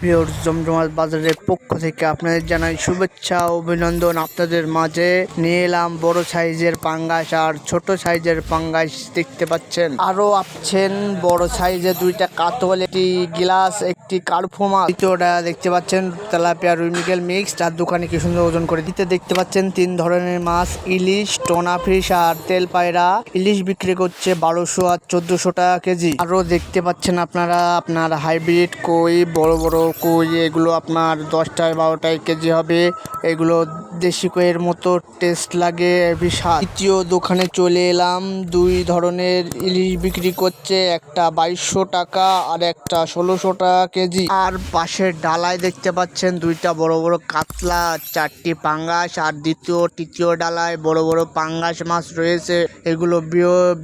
Viewer জমজমাট বাজারের পক্ষ থেকে আপনাদের জানাই শুভেচ্ছা অভিনন্দন। আপনাদের মাঝে নিয়ে এলাম বড় সাইজের পাঙ্গাস আর ছোট সাইজের পাঙ্গাস দেখতে পাচ্ছেন। আরও আপছেন বড় সাইজের দুইটা কাতল, একটি গ্লাস, একটি কার্ফো মাছ দ্বিতীয়টা দেখতে পাচ্ছেন তেলাপিয়া রুইমিকেল মিক্সড। আর দোকানে কি সুন্দর ওজন করে দিতে দেখতে পাচ্ছেন তিন ধরনের মাছ, ইলিশ, টোনা ফিশ আর তেল পায়রা। ইলিশ বিক্রি করছে বারোশো আর চোদ্দশো টাকা কেজি। আরও দেখতে পাচ্ছেন আপনারা, আপনার হাইব্রিড কই, বড় বড় কই, এগুলো আপনার দশটায় বারোটায় কেজি হবে। এগুলো দেশি কইয়ের মতো টেস্ট লাগে, বিশাল। দ্বিতীয় দোকানে চলে এলাম, দুই ধরনের ইলিশ বিক্রি করছে, একটা বাইশশো টাকা আর একটা ষোলোশো টাকা কেজি। আর পাশের ডালায় দেখতে পাচ্ছেন দুইটা বড় বড় কাতলা, চারটি পাঙ্গাস, আর দ্বিতীয়, তৃতীয় ডালায় বড় বড় পাঙ্গাস মাছ রয়েছে, এগুলো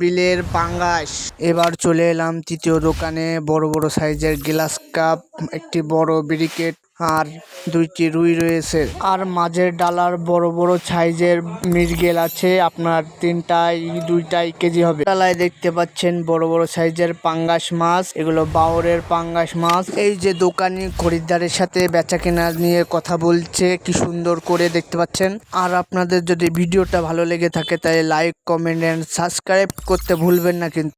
বিলের পাঙ্গাস। এবার চলে এলাম তৃতীয় দোকানে, বড় বড় সাইজের গ্লাস কাপ একটি বড় ব্রিকেট আর দুইটি রুই রয়েছে। আর মাঝের ডালার বড় বড় সাইজের মির্গেল আছে। আপনার তিনটাই দুইটাই কেজি হবে। ডালায় দেখতে পাচ্ছেন বড় বড় সাইজের পাঙ্গাস মাছ। এগুলো বাওরের পাঙ্গাস মাছ। এই যে দোকানি খরিদ্দারের সাথে বেচা কেনা নিয়ে কথা বলছে, কি সুন্দর করে দেখতে পাচ্ছেন। আর আপনাদের যদি ভিডিওটা ভালো লেগে থাকে, তাহলে লাইক কমেন্ট এন্ড সাবস্ক্রাইব করতে ভুলবেন না কিন্তু।